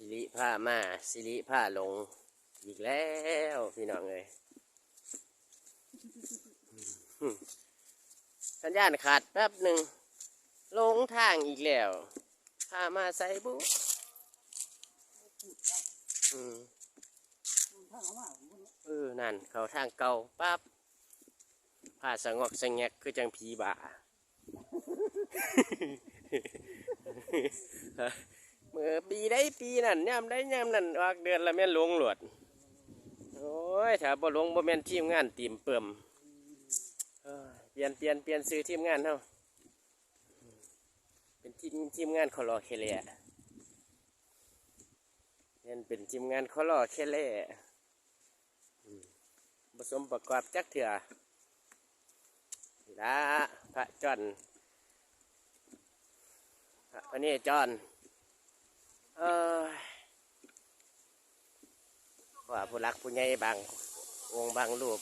สิริผ้ามาสิริผ้าลง อีกแล้วพี่น้องเลยสัญญาณขาดแป๊บหนึ่งลงทางอีกแล้วพามาใส่บุเออ นั่น เขาทางเก่าปั๊บพาสงอกสงแงกคือจังผีบ่า ปีนั่นย่ำได้ย่ำนั่นออกเดือนละแม่นลงหลวด โอ้ยถ้าบ่ลงบ่แม่นทีมงานตีมเปิ่มเปลี่ยนเปลี่ยนเปลี่ยนซื้อทีมงานเฮาเป็นทีมทีมงานคอรอเคเล่เรียนเป็นทีมงานคอรอเคเล่ผสมประกอบจักเถื่อละพระจอนพระพระนี่จอนเอ้ย ว่า ผู้รักผู้ใหญ่บางองค์บางรูป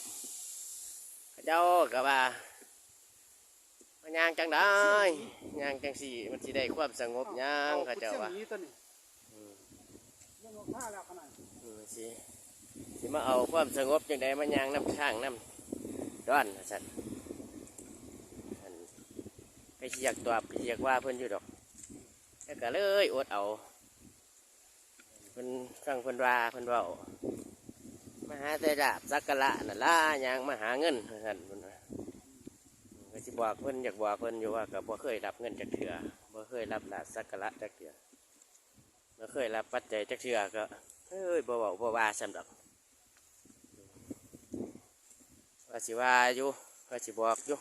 เขาเจ้าก็ว่ามันยางจังได้ยางจังสี่มันสิได้ความสงบยางเขาเจ้าว่านี้ตัวนี้อืมเรื่องของผ้าแล้วขนาดอืมสิสิมาเอาความสงบจังได้มันยางน้ำข้างน้ำร้อนสัตว์ไปเชียกตัวไปเชียกว่าเพิ่นอยู่ดอกแล้วก็เลยอดเอาเพิ่นฟังเพิ่นว่าเพิ่นว้ามา หาแต่ดาบสักกะละน่ะล่ายางมาหาเงินท่านเพิ่นว่าก็สิบอกเพิ่นอยากบอกเพิ่นอยู่ว่าก็บ่เคยรับเงินจากเถื่อบ่เคยรับดาบสักกะละจากเถื่อบ่เคยรับปัจจัยจากเถื่อก็เอ้ยบ่เว้าบ่ว่าสำดอกว่าสิว่าอยู่ว่าสิบอกอยู่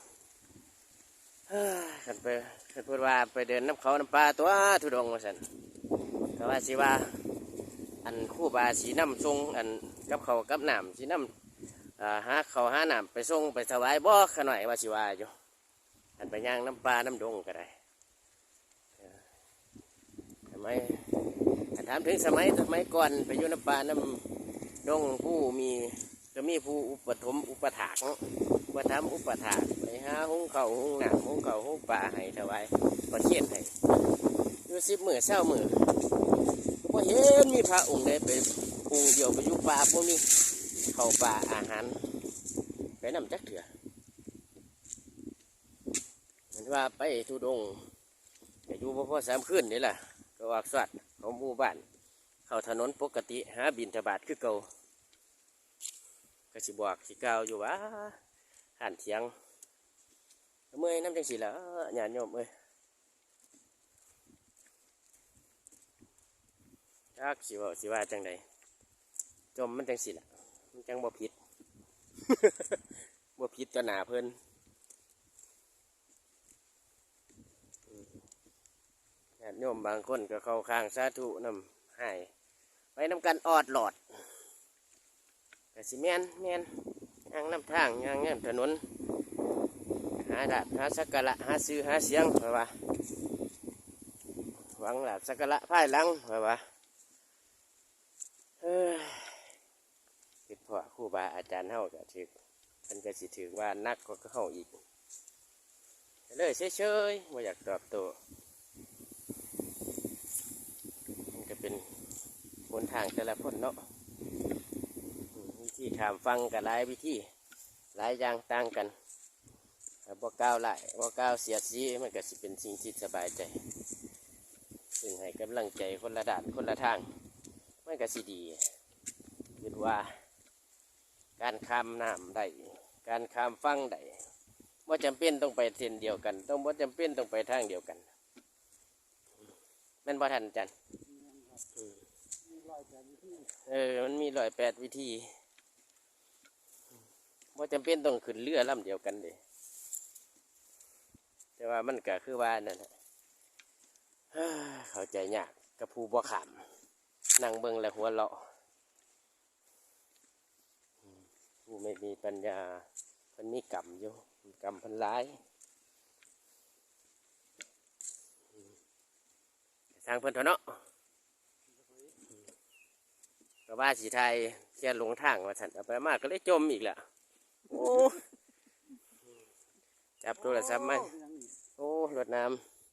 เฮ้ยคันไปคันพิ่นว่าไปเดินน้ำเขาน้ำปลาตัวทุดงว่าซั่นก็ว่าสิว่า อันคู่บาสีน้ำทรงอัน กับเขากับหน้ำสีน้ำอ่าหาเขาหาหน้ำไปส่งไปถวายบ่ขน่อยว่าสิว่าอยู่อันไปย่างน้ำปลาน้ำดงก็ได้ทำไมอันถามถึงสมัยสมัยก่อนไปอยู่น้ำปลาน้ำดงผู้มีก็มีผู้อุปถมอุปถากเนาะอุปถมอุปถากไปหาหุงเขาหุงน้ำหุงเขาหุงปลาให้ถวายประเทศให้อยู่สิบมือเศร้ามือบ่เห็นมีพระองค์ใดไป องเดียวไปยู่ป่าพวกนี้เข้าป่าอาหารไปนำจักเถื่อเห็นว่าไปทุดงอยู่บ่พอสามคืนนี่แหละกวากสวัดของหมู่บ้าน เข้าถนนปกติหาบินทบาทคือเก่าก็สิบอกสิกล่าวอยู่ว่าหันเถียงเมื่อยน้ำจังสิละญาติโยมเอ้ยจักสิว่าสิว่าจังใด จมมันจังสิล่ะ มันจังบ่ผิดบ่ผิดต่อหนาเพิ่นอืมญาติโยมบางคนก็เข้าข้างสาธุนำให้ไปนำกันออดหลอดก็สิแมนแมนย่างน้ำทางย่างเงี้ยถนนหาดาบหาสักการะหาซื้อหาเสียงเพราะว่าหวังหลาบสักการะภายลังเพราะว่า เอ้ยคือ พ่อครูบาอาจารย์เฮาก็ถือมันก็สิถือว่านักกว่าเฮาอีกเลยเฉยๆไม่อยากตอบโต้มันก็เป็นหนทางแต่ละคนเนาะมวิธีถามฟังกับหลายวิธีหลายอย่างต่างกันบ่ก้าวไล่บ่ก้าวเสียดสีมันก็สิเป็นสิ่งที่สบายใจ ซึ่งให้กำลังใจคนละด้านคนละทาง มันก็สิดีคิดว่า การขามน้ำได้การขามฟังได้ว่าจำเป็นต้องไปเส้นเดียวกัน ต้องว่าจำเป็นต้องไปทางเดียวกันม่นบ่ทันจันเออ มันมีร้อยแปดวิธีว่าจำเป็นต้องขึ้นเรือลำเดียวกันเด้แต่ว่ามันก็คือว่านั่นแหละเข้าใจยากกับผู้บ่ขามนั่งเบิ่งแล้วหัวเราะอืม ผู้ไม่มีปัญญามันมีกรรมอยู่กรรมพันร้ายทางเพิ่นเถอะเนาะอืมก็ว่าสีไทยแค่หลงทางว่าฉันเอาไปมากก็เลยจมอีกแหละโอ้จับโทรศัพท์มาโอ้เป็นอย่างนี้โอ้รถน้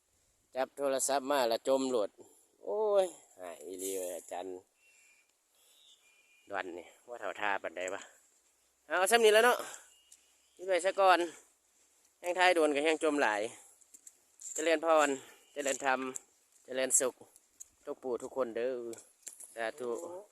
ำจับโทรศัพท์มาแล้วจมหลดโอ้ยหายอีหลียอาจารย์จารย์ดวนนี่ว่าเท่าท่าปันใดปะ เอาซ้ำนี้แล้วเนาะนี่ไปซะก่อนแห้งท้ายโดนกับแห้งจมหลายเรียนพรจะเรียนธรรมจะเรียนสุขทุกปู่ทุกคนเด้อสาธุ